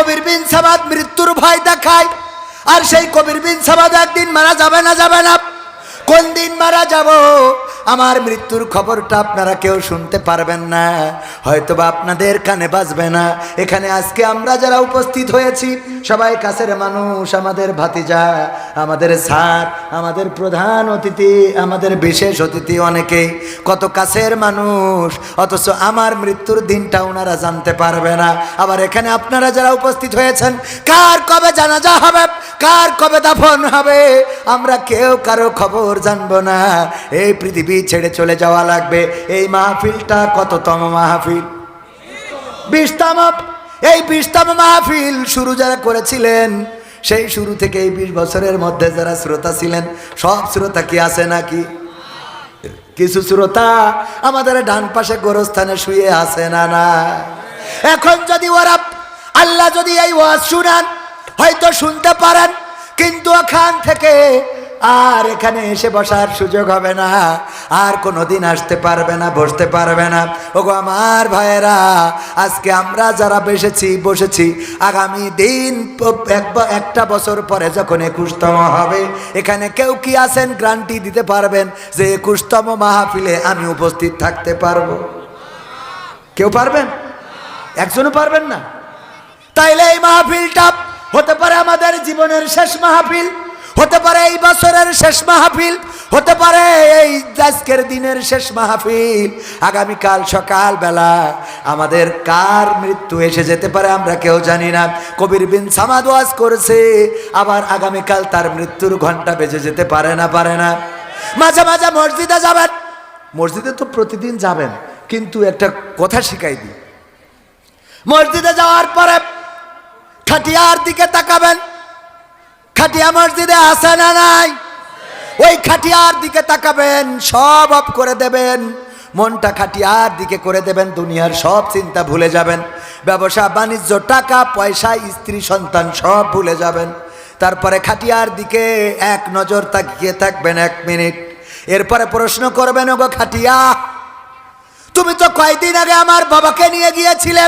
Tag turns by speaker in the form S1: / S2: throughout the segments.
S1: কবির বিন সাবাদ মৃত্যুর ভয় দেখায়। আর সেই কবির বিন সাবাদ একদিন মারা যাবে না যাবে না। কোন দিন মারা যাব? আমার মৃত্যুর খবরটা আপনারা কেউ শুনতে পারবেন না। হয়তোবা আপনাদের কানে বাজবে না। এখানে আজকে আমরা যারা উপস্থিত হয়েছি, সবাই কাছের মানুষ, আমাদের ভাতিজা, আমাদের স্যার, আমাদের প্রধান অতিথি, আমাদের বিশেষ অতিথি অনেকেই। কত কাছের মানুষ, অথচ আমার মৃত্যুর দিনটা ওনারা জানতে পারবে না। আবার এখানে আপনারা যারা উপস্থিত হয়েছেন, কার কবে জানাজা হবে, কার কবে দাফন হবে, আমরা কেউ কারও খবর জানব না। এই পৃথিবী ছেড়ে চলে যাওয়া লাগবে। এই মাহফিলটা কততম মাহফিল? বিশতম। এই বিশতম মাহফিল শুরু যারা করেছিলেন, সেই শুরু থেকে এই বিশ বছরের মধ্যে যারা শ্রোতা ছিলেন, সব শ্রোতা কি আছে নাকি? কিছু শ্রোতা আমাদের ডান পাশে গোরস্থানে শুয়ে আছে না না? এখন যদি ওরা, আল্লাহ যদি এই ওয়াজ শুনান, হয়তো শুনতে পারেন, কিন্তু ওখান থেকে আর এখানে এসে বসার সুযোগ হবে না। আর কোনোদিন আসতে পারবে না, বসতে পারবে না। ওগো আমার ভাইয়েরা, আজকে আমরা যারা বসেছি বসেছি, আগামী দিন একটা বছর পরে যখন একুশতম হবে, এখানে কেউ কি আছেন? গ্রান্টি দিতে পারবেন যে একুশতম মাহফিলে আমি উপস্থিত থাকতে পারব। কেউ পারবেন? একজনও পারবেন না। তাইলে এই মাহফিলটা হতে পারে আমাদের জীবনের শেষ মাহফিল। হতে পারে এই বছরের শেষ মাহফিল, হতে পারে এই আজকের দিনের শেষ মাহফিল। আগামীকাল সকাল বেলা আমাদের কার মৃত্যু এসে যেতে পারে আমরা কেউ জানি না। কবির বিন সামাদ ওয়াজ করেছে, আবার আগামীকাল তার মৃত্যুর ঘণ্টা বেজে যেতে পারে না পারে না। মাঝে মাঝে মসজিদে যাবেন। মসজিদে তো প্রতিদিন যাবেন, কিন্তু একটা কথা শিখাই দিই। মসজিদে যাওয়ার পরে খাটিয়ার দিকে তাকাবেন। খাটিয়া মসজিদে আসে না নাই? ওই খাটিয়ার দিকে তাকাবেন, সব অফ করে দেবেন। মনটা খাটিয়ার দিকে করে দেবেন, দুনিয়ার সব চিন্তা ভুলে যাবেন। ব্যবসা, বাণিজ্য, টাকা, পয়সা, স্ত্রী, সন্তান সব ভুলে যাবেন। তারপরে খাটিয়ার দিকে এক নজর তাকিয়ে থাকবেন এক মিনিট। এরপরে প্রশ্ন করবেন, ওগো খাটিয়া, তুমি তো কয়দিন আগে আমার বাবাকে নিয়ে গিয়েছিলে?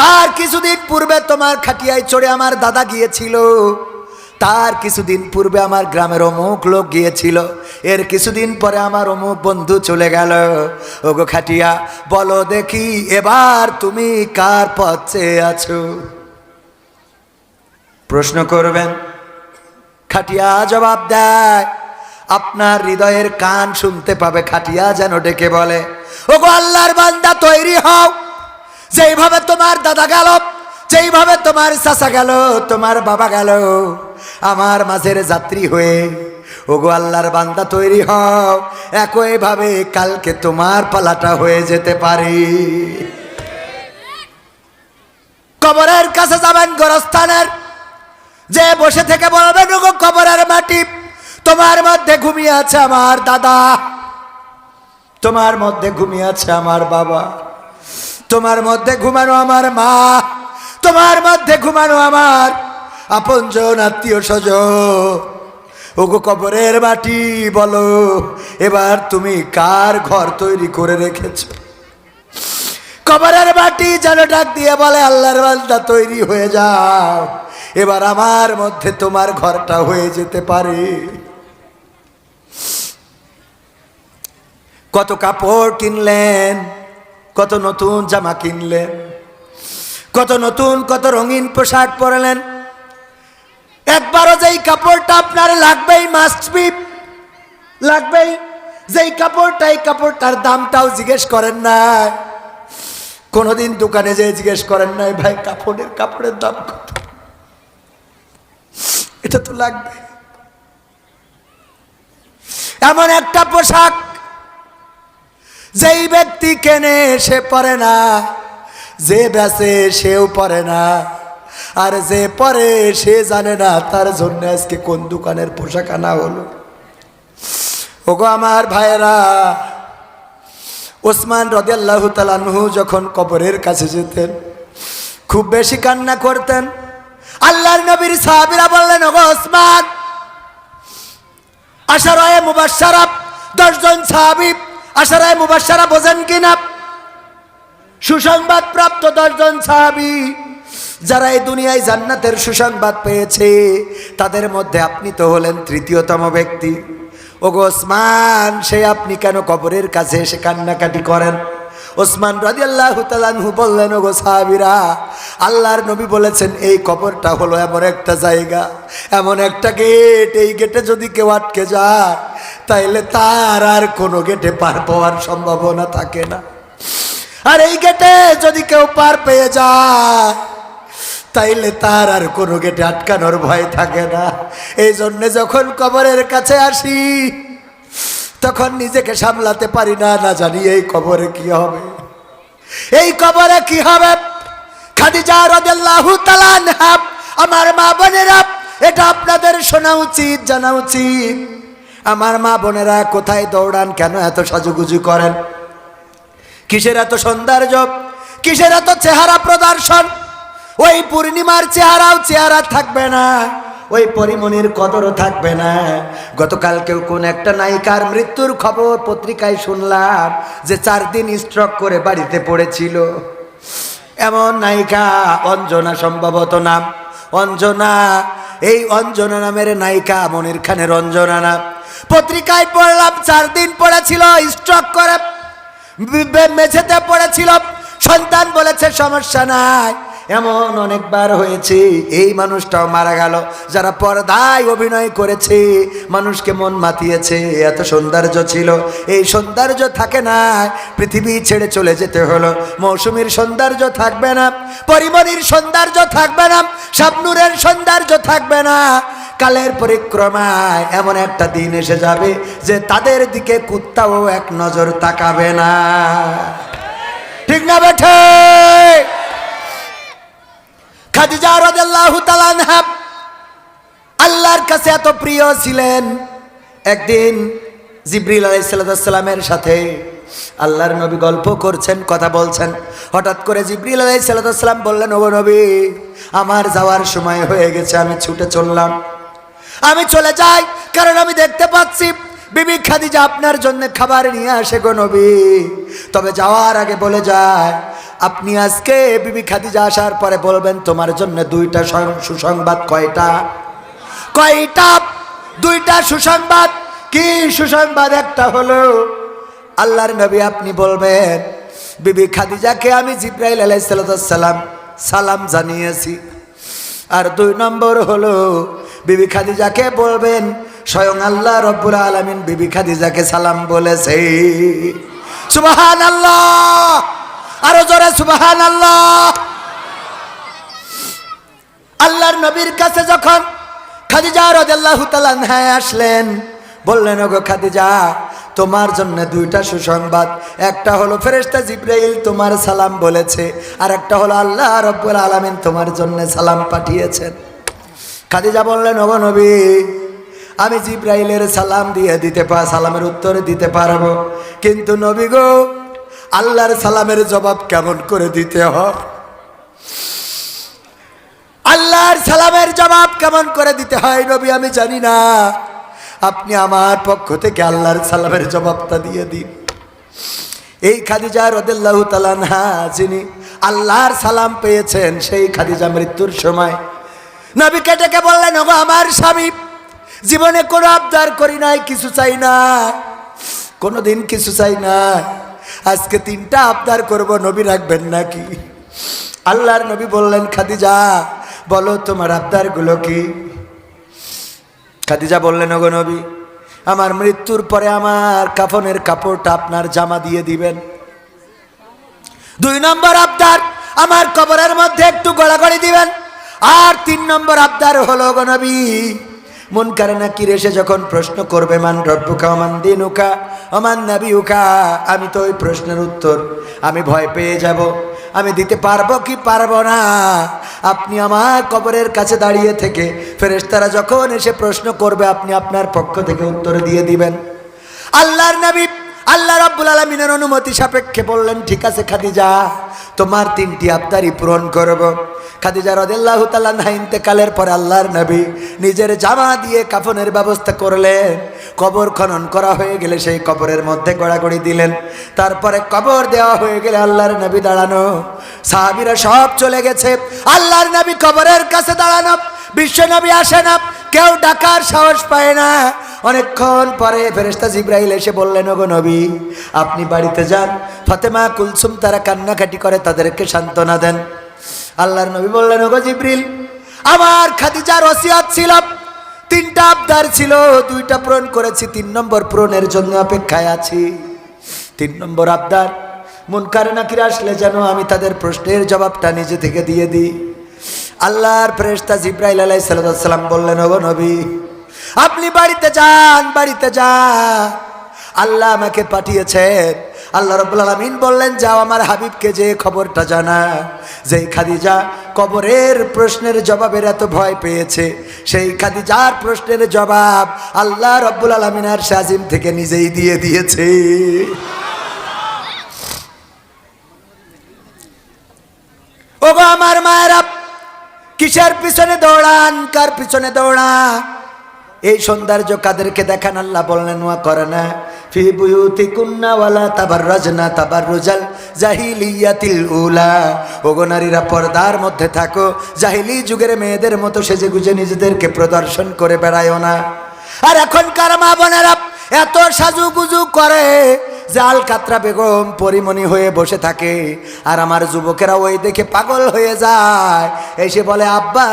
S1: তার কিছুদিন পূর্বে তোমার খাটিয়ায় চড়ে আমার দাদা গিয়েছিল। তার কিছুদিন পূর্বে আমার গ্রামের অমুক লোক গিয়েছিল। এর কিছুদিন পরে আমার অমুক বন্ধু চলে গেল। ওগো খাটিয়া, বলো দেখি এবার তুমি কার পথ আছো? প্রশ্ন করবেন? খাটিয়া জবাব দেয়, আপনার হৃদয়ের কান শুনতে পাবে, খাটিয়া যেন ডেকে বলে, ওগো আল্লাহর বান্দা, তৈরি হও। যেইভাবে তোমার দাদা গেল, যেইভাবে তোমার চাচা গেল, তোমার বাবা গেল আমার মাঝের যাত্রী হয়ে, ওগো আল্লাহর বান্দা তৈরি হও। একইভাবে কালকে তোমার পালাটা হয়ে যেতে পারে। কবরের কাছে যাবেন গোরস্থানের। যে বসে থেকে বলবেন ওগো কবরের মাটি, তোমার মধ্যে ঘুমিয়ে আছে আমার দাদা। তোমার মধ্যে ঘুমিয়ে আছে আমার বাবা। তোমার মধ্যে ঘুমানো আমার মা। তোমার মধ্যে ঘুমানো আমার আপনজন আত্মীয় স্বজ ওগো কবরের মাটি, বলো, এবার তুমি কার ঘর তৈরি করে রেখেছ? কবরের মাটি যেন ডাক দিয়ে বলে, আল্লাহর বান্দা, তৈরি হয়ে যাও। এবার আমার মধ্যে তোমার ঘরটা হয়ে যেতে পারে। কত কাপড় কিনলেন, কত নতুন জামা কিনলেন, কত নতুন, কত রঙিন পোশাক পরলেন একবারও যেই কাপড়টা আপনার লাগবেই মাস্ট বি লাগবেই। যেই কাপড়টা, এই কাপড়টার দামটাও জিজ্ঞেস করেন না কোনোদিন দোকানে যেয়ে জিজ্ঞেস করেন নাই, ভাই, কাপড়ের কাপড়ের দাম কত? এটা তো লাগবে। এমন একটা পোশাক যেই ব্যক্তি কেনে, সে পরে না, যে বেচে সেও পরে না। আর যে পরে সে জানে না তার জন্য আজকে কোন দোকানের পোশাক আনা হলো। ওগো আমার ভাইয়েরা, ওসমান রদিয়াল্লাহ তালানহু যখন কবরের কাছে যেতেন, খুব বেশি কান্না করতেন। আল্লাহর নবীর সাহাবিরা বললেন, ওগো ওসমান, আশারায় মুবাসারা দশজন সাহাবি আশারায় মুবাসারা বোঝেন কিনা? সুসংবাদ প্রাপ্ত দশজন সাহাবি। যারা এই দুনিয়ায় জান্নাতের সুসংবাদ পেয়েছে, তাদের মধ্যে আপনি তো হলেন তৃতীয়তম ব্যক্তি। ওগো ওসমান, সে আপনি কেন কবরের কাছে এসে কান্নাকাটি করেন? ওসমান রাজিয়াল্লাহ তালানহু বললেন, ওগো সাহাবিরা, আল্লাহর নবী বলেছেন, এই কবরটা হলো এমন একটা জায়গা, এমন একটা গেট, এই গেটে যদি কেউ আটকে যায়, তাইলে তার আর কোনো গেটে পার পাওয়ার সম্ভাবনা থাকে না। আর এই গেটে যদি কেউ পার পেয়ে যায় তাইলে তার আর কোনো গেটে আটকানোর ভয় থাকে না। এই জন্যে যখন কবরের কাছে আসি, তখন নিজেকে সামলাতে পারি না না জানি এই কবরে কি হবে। এই কবরে কি হবে? খাদিজা আমার মা বোনেরা, এটা আপনাদের শোনা উচিত, জানা উচিত। আমার মা বোনেরা কোথায় দৌড়ান, কেন এত সাজুগুজু করেন? কিসের এত সৌন্দর্য? কিসের এত চেহারা প্রদর্শন? ওই পূর্ণিমার চেহারাও চেহারা থাকবে না। ওই পরিমণির কদরও থাকবে না। গতকাল কেউ কোন একটা নায়িকার মৃত্যুর খবর পত্রিকায় শুনলাম যে চার দিন স্ট্রক করে বাড়িতে পড়েছিল। এমন নায়িকা অঞ্জনা সম্ভবত নাম। অঞ্জনা, এই অঞ্জনা নামের নায়িকা মনির খানের অঞ্জনা নাম। পত্রিকায় পড়লাম চার দিন পড়েছিল স্ট্রোক করে মেঝেতে পড়েছিল। সন্তান বলেছে, সমস্যা নাই। এমন অনেকবার হয়েছে, এই মানুষটাও মারা গেল। যারা পর্দায় অভিনয় করেছে, মানুষকে মন মাতিয়েছে, এত সৌন্দর্য ছিল। এই সৌন্দর্য থাকে না, পৃথিবী ছেড়ে চলে যেতে হলো। মৌসুমীর সৌন্দর্য থাকবে না পরিমণির সৌন্দর্য থাকবে না, শাবনুরের সৌন্দর্য থাকবে না। কালের পরিক্রমায় এমন একটা দিন এসে যাবে যে তাদের দিকে কুত্তাও এক নজর তাকাবে না। ঠিক না বেঠে? খাদিজা রাদিয়াল্লাহু তাআলা আনহা আল্লাহর কাছে এত প্রিয় ছিলেন। একদিন জিব্রিল আলাইসাল্লামের সাথে আল্লাহর নবী গল্প করছেন, কথা বলছেন। হঠাৎ করে জিব্রিল আলাইসাল্লাম বললেন, ওগো নবী, আমার যাওয়ার সময় হয়ে গেছে, আমি ছুটে চললাম। আমি চলে যাই, কারণ আমি দেখতে পাচ্ছি, বিবি খাদিজা আপনার জন্য খাবার নিয়ে আসে গো নবী। তবে যাওয়ার আগে বলে যায়, আপনি আজকে বিবি খাদিজা আসার পরে বলবেন তোমার জন্য দুইটা সুসংবাদ কয়টা? কয়টা? দুইটা সুসংবাদ। কি সুসংবাদ? একটা হলো, আল্লাহর নবী আপনি বলবেন, বিবি খাদিজাকে আমি জিব্রাইল আলাইসালাম সালাম জানিয়েছি। আর দুই নম্বর হলো, বিবি খাদিজাকে বলবেন, স্বয়ং আল্লাহ রব্বুল আলমিন বিবি খাদিজাকে সালাম বলেছে। সুবাহান আল্লাহ আরও জোরে সুবাহান আল্লাহ আল্লাহর নবীর কাছে যখন খাদিজা আসলেন, বললেন, ওগো খাদিজা, তোমার জন্য দুইটা সুসংবাদ। একটা হলো ফেরেশতা জিব্রাইল তোমার সালাম বলেছে, আর একটা হলো আল্লাহ রব্বুল আলামিন তোমার জন্য সালাম পাঠিয়েছেন। খাদিজা বললেন, ওগো নবী, আমি জিব্রাইলের সালাম দিয়ে দিতে পার সালামের উত্তর দিতে পারব। কিন্তু নবী গো, আল্লাহর সালামের জবাব কেমন করে দিতে হয়? আল্লাহর সালামের জবাব কেমন করে দিতে হয় নবী, আমি জানি না। আপনি আমার পক্ষ থেকে আল্লাহর সালামের জবাবটা দিয়ে দিন। এই খাদিজা রদেল্লাহ তালানহা যিনি আল্লাহর সালাম পেয়েছেন, সেই খাদিজা মৃত্যুর সময় নবীকে ডেকে বললেন, ওগো আমার স্বামী, জীবনে কোনো আবদার করি নাই, কিছু চাই না। কোনোদিন কিছু চাই না। আজকে তিনটা আবদার করব, নবী রাখবেন নাকি? আল্লাহর নবী বললেন, খাদিজা, বলো তোমার আবদারগুলো কি? খাদিজা বললেন, ওগো নবী, আমার মৃত্যুর পরে আমার কাফনের কাপড়টা আপনার জামা দিয়ে দিবেন। দুই নম্বর আবদার, আমার কবরের মধ্যে একটু গড়াগড়ি দিবেন। আর তিন নম্বর আবদার হলো গো মন কারে না কি রেসে যখন প্রশ্ন করবে, মান রব্বুকা অমান দিনুকা অমান নাবিউকা? আমি তো ওই প্রশ্নের উত্তর, আমি ভয় পেয়ে যাব। আমি দিতে পারব কি পারব না? আপনি আমার কবরের কাছে দাঁড়িয়ে থেকে, ফেরেশতারা যখন এসে প্রশ্ন করবে, আপনি আপনার পক্ষ থেকে উত্তর দিয়ে দিবেন। আল্লাহর নবী আল্লাহ রাব্বুল আলমিনের অনুমতি সাপেক্ষে বললেন, ঠিক আছে খাদিজা, তোমার তিনটি আবদারি পূরণ করব। খাদিজা রদেল্লাহ তাল্লাহ ইন্তেকালের পরে আল্লাহর নবী নিজের জামা দিয়ে কাফনের ব্যবস্থা করলেন। কবর খনন করা হয়ে গেলে সেই কবরের মধ্যে গড়াগড়ি দিলেন। তারপরে কবর দেওয়া হয়ে গেলে আল্লাহর নবী দাঁড়ানো। সাহাবিরা সব চলে গেছে। আল্লাহর নবী কবরের কাছে দাঁড়ানো। বিশ্ব নবী আসে না। কেউ ডাকার সাহস পায় না। অনেকক্ষণ পরে ফেরেস্তা জিব্রাইল এসে বললেন, ওগো নবী, আপনি বাড়িতে যান। ফাতেমা কুলসুম তারা কান্নাকাটি করে, তাদেরকে সান্ত্বনা দেন। আল্লাহর নবী বললেন, ওগো জিব্রিল, আমার খাদিজার ওসিয়াত ছিল। তিনটা আবদার ছিল, দুইটা পূরণ করেছি, তিন নম্বর পূরণের জন্য অপেক্ষায় আছি। তিন নম্বর আবদার মন কারে নাকির আসলে যেন আমি তাদের প্রশ্নের জবাবটা নিজে থেকে দিয়ে দিই। আল্লাহর ফেরেশতা জিব্রাইল আলাই সাল্লাম বললেন, ওগো নবী, আপনি বাড়িতে যান বাড়িতে যান আল্লাহ আমাকে পাঠিয়েছেন। আল্লাহ রব্বুল আলমিন বললেন, যাও আমার হাবিবকে যে খবরটা জানা। যেই খাদিজা কবরের প্রশ্নের জবাবের এত ভয় পেয়েছে, সেই খাদিজার প্রশ্নের জবাব আল্লাহ রব্বুল আলমিন আর শাজিম থেকে নিজেই দিয়ে দিয়েছে। ওগো আমার মায়েরা কিসের পিছনে দৌড়ান? কার পিছনে দৌড়া? এই সৌন্দর্য কাদেরকে দেখান? আল্লাহ বললেন, ওয়া করে না ফি বুয়ুতি কুন্না ওয়ালা তাবার রাজনা তাবার রুজাল উলা। ওগো পর্দার মধ্যে থাকো। জাহিলি যুগের মেয়েদের মতো সেজে গুজে নিজেদেরকে প্রদর্শন করে বেড়ায়ও না। আর এখনকার মা বোনেরা এত সাজুগুজু করে। জাল কাতরা বেগম পরিমণি হয়ে বসে থাকে আর আমার যুবকেরা ওই দেখে পাগল হয়ে যায়। এসে বলে, আব্বা,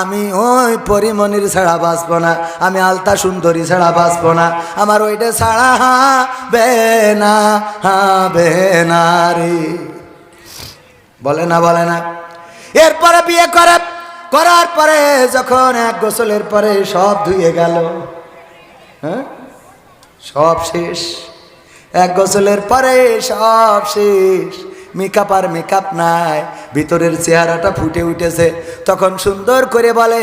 S1: আমি ওই পরিমণির ছাড়া বাঁচব না, আমি আলতা সুন্দরী ছাড়া বাঁচব না, আমার ওইটা ছাড়া হবে না হবে না রে। বলে না বলে না। এরপরে বিয়ে করে, করার পরে যখন এক গোসলের পরে সব ধুয়ে গেল হ্যাঁ? সব শেষ। এক গোসলের পরে সব শেষ। মেকআপ আর মেকআপ নাই, ভিতরের চেহারাটা ফুটে উঠেছে। তখন সুন্দর করে বলে